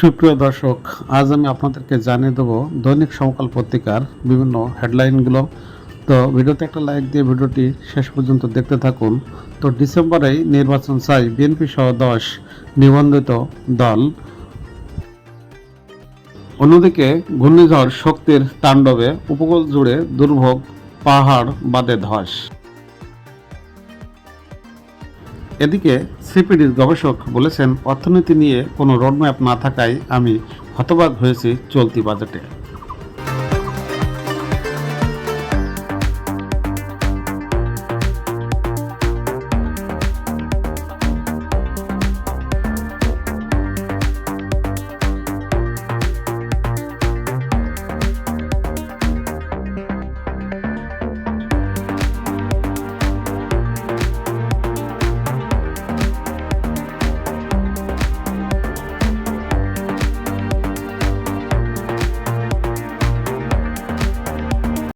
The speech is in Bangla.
সুপ্রিয় দর্শক, আজ আমি আপনাদেরকে জানিয়ে দেবো দৈনিক সমকাল পত্রিকার বিভিন্ন হেডলাইনগুলো। তো ভিডিওতে একটা লাইক দিয়ে ভিডিওটি শেষ পর্যন্ত দেখতে থাকুন। তো ডিসেম্বরেই নির্বাচন চাই, বিএনপি সহ দশ নিবন্ধিত দল। অন্যদিকে ঘূর্ণিঝড় শক্তির তাণ্ডবে উপকূল জুড়ে দুর্ভোগ, পাহাড় বাদে ধস। এদিকে সিপিডির গবেষক বলেছেন, অর্থনীতি নিয়ে কোনো রোডম্যাপ না থাকায় আমি হতবাক হয়েছি চলতি বাজেটে